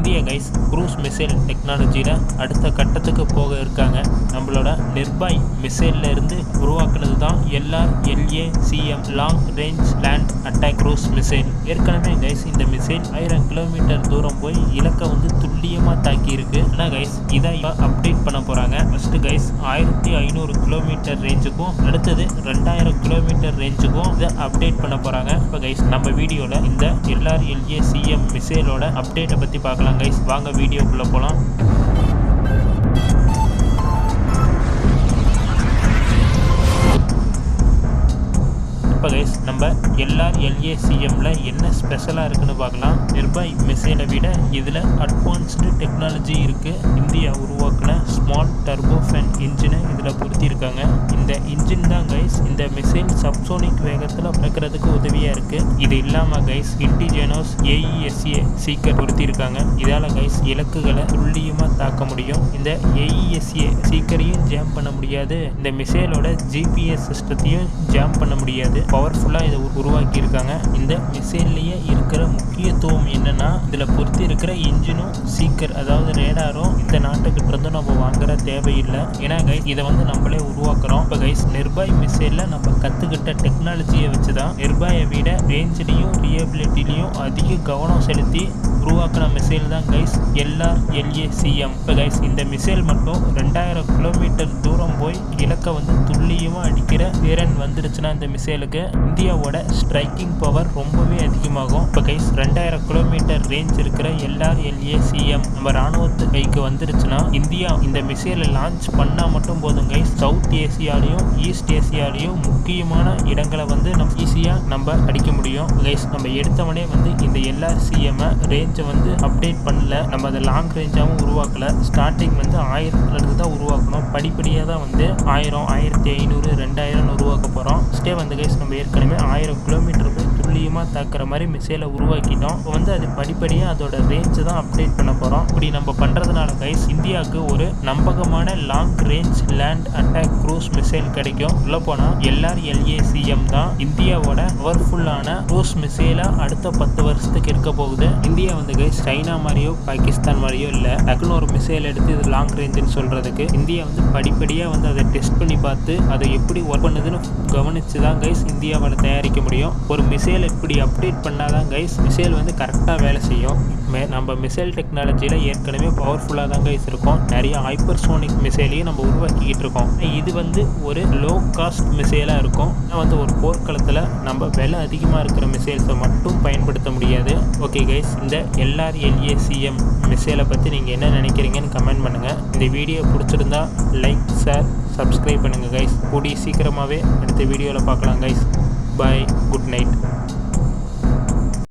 இந்திய guys cruise missile டெக்னாலஜியில் அடுத்த கட்டத்துக்கு போக இருக்காங்க. நம்மளோட நிர்பாய் மிசைலில் இருந்து உருவாக்குனது தான் LR LA CM long range land attack cruise missile ஏற்கனவே கைஸ் இந்த மிசைல் ஆயிரம் கிலோமீட்டர் தூரம் போய் இலக்கை வந்து துல்லியமாக தாக்கி இருக்கு ஆனால் கைஸ் இதை அப்டேட் பண்ண போகிறாங்க ஃபஸ்ட்டு கைஸ் ஆயிரத்தி ஐநூறு கிலோமீட்டர் ரேஞ்சுக்கும் அடுத்தது ரெண்டாயிரம் கிலோமீட்டர் ரேஞ்சுக்கும் இதை அப்டேட் பண்ண போகிறாங்க இப்போ கைஸ் நம்ம வீடியோவில் இந்த எல்ஆர் எல்ஏ சிஎம் மிசைலோட அப்டேட்டை பற்றி பார்க்கலாம். கைஸ் வாங்க வீடியோக்குள்ளே போகலாம் இப்போ கைஸ் நம்ம எல்ஆர் எல்ஏசிஎம்மில் என்ன ஸ்பெஷலாக இருக்குன்னு பார்க்கலாம். நிர்பாய் மிசைலை விட இதில் அட்வான்ஸ்டு டெக்னாலஜி இருக்குது இந்தியா உருவாக்கின ஸ்மால் டர்போஃபேன் இன்ஜினை இதில் பொருத்தியிருக்காங்க. இந்த இன்ஜின் தான் கைஸ் இந்த மிசைல் சப்சோனிக் வேகத்தில் பறக்கிறதுக்கு உதவியாக இருக்குது இது இல்லாமல் கைஸ் இண்டிஜெனோஸ் ஏஇஎஸ்ஏ சீக்கர் பொருத்தியிருக்காங்க. இதால் கைஸ் இலக்குகளை துல்லியமாக தாக்க முடியும். இந்த ஏஇஎஸ்ஏ சீக்கரையும் ஜாம் பண்ண முடியாது. இந்த மிசைலோட ஜிபிஎஸ் சிஸ்டத்தையும் ஜாம் பண்ண முடியாது. பவர்ஃபுல்லாக இதை உருவாக்கியிருக்காங்க. இந்த மிசைல்லையே இருக்கிற முக்கியத்துவம் என்னன்னா இதில் பொறுத்து இருக்கிற இன்ஜினும் சீக்கர் அதாவது ரேடாரும் இந்த நாட்டுக்கிட்டேருந்து நம்ம வாங்குற தேவையில்லை. ஏன்னா கைஸ் இதை வந்து நம்மளே உருவாக்குறோம். இப்போ கைஸ் நிர்பாய் மிசைலில் நம்ம கற்றுக்கிட்ட டெக்னாலஜியை வச்சு தான் நிர்பாயை விட ரேஞ்சிலையும் ரியபிலிட்டிலையும் அதிக கவனம் செலுத்தி உருவாக்கின மிசைல் தான் கைஸ் எல்லா எல்ஏசிஎம் இப்போ கைஸ் இந்த மிசைல் மட்டும் ரெண்டாயிரம் கிலோமீட்டர் தூரம் போய் இலக்கை வந்து துல்லியமாக அடிக்கிற திறன் வந்துருச்சுன்னா இந்த மிசைலுக்கு இந்தியாவோட ஸ்ட்ரைக்கிங் பவர் ரொம்பவே அதிகமாகும். இப்போ கைஸ் ரெண்டாயிரம் கிலோமீட்டர் ரேஞ்ச் இருக்கிற எல்ஆர் எல்ஏசிஎம் நம்ம ராணுவத்து கைக்கு வந்துருச்சுன்னா இந்தியா இந்த மிசைலை லான்ச் பண்ணால் மட்டும் போதும் கைஸ் சவுத் ஏசியாலையும் ஈஸ்ட் ஏசியாலையும் முக்கியமான இடங்களை வந்து நம்ம நம்ம அடிக்க முடியும். கைஸ் நம்ம எடுத்தவனே வந்து இந்த எல்ஆர்சிஎம்மை ரேஞ்சை வந்து அப்டேட் பண்ணல. நம்ம அதை லாங் ரேஞ்சாகவும் உருவாக்கல. ஸ்டார்டிங் வந்து ஆயிரத்துலேருந்து தான் உருவாக்கணும். படிப்படியாக தான் வந்து ஆயிரம் ஆயிரத்தி ஐநூறு ரெண்டாயிரம்னு உருவாக்க போகிறோம் ஸ்டே வந்து கைஸ் நம்ம ஏற்கனவே ஆயிரம் கிலோமீட்டர் போய் துல்லியமாக தாக்குற மாதிரி மிசைலை உருவாக்கிட்டோம். இப்போ வந்து அது படிப்படியாக அதோட ரேஞ்சை தான் அப்டேட் பண்ண போகிறோம் இப்படி நம்ம பண்ணுறதுனால கைஸ் இந்தியாவுக்கு ஒரு நம்பகமான long range land attack cruise missile கிடைக்கும். உள்ள போனால் எல்ஆர்எல்ஏசிஎம் தான் இந்தியாவோட பவர்ஃபுல்லான க்ரூஸ் மிசைலாக அடுத்த பத்து வருஷத்துக்கு இருக்க போகுது. இந்தியா வந்து கைஸ் சைனா மாதிரியோ பாகிஸ்தான் மாதிரியோ இல்லை டக்குன்னு ஒரு மிசைல் எடுத்து இது லாங் ரேஞ்சுன்னு சொல்கிறதுக்கு இந்தியா வந்து படிப்படியாக வந்து அதை டெஸ்ட் பண்ணி பார்த்து அதை எப்படி ஒர்க் பண்ணுதுன்னு கவனித்து தான் கைஸ் இந்தியாவால் தயாரிக்க முடியும். ஒரு மிசைல் இப்படி அப்டேட் பண்ணால் தான் கைஸ் மிசைல் வந்து கரெக்டாக வேலை செய்யும். மே- நம்ம மிசைல் டெக்னாலஜியில் ஏற்கனவே பவர்ஃபுல்லாக தான் கைஸ் இருக்கும். நிறைய ஹைப்பர்சோனிக் மிசைலையும் நம்ம உருவாக்கிக்கிட்டு இருக்கோம். இது வந்து ஒரு லோ காஸ்ட் மிசைலாக இருக்கும். ஆனால் வந்து ஒரு போர்க்களத்தில் நம்ம விலை அதிகமாக இருக்கிற மிசைல்ஸை மட்டும் பயன்படுத்த முடியாது. ஓகே கைஸ் இந்த எல்ஆர் எல்ஏசிஎம் மிசைலை பற்றி நீங்கள் என்ன நினைக்கிறீங்கன்னு கமெண்ட் பண்ணுங்கள் இந்த வீடியோ பிடிச்சிருந்தா லைக் ஷேர் சப்ஸ்கிரைப் பண்ணுங்கள் கைஸ் கூடி சீக்கிரமாகவே அடுத்த வீடியோவில் பார்க்கலாம் கைஸ் பை குட் நைட்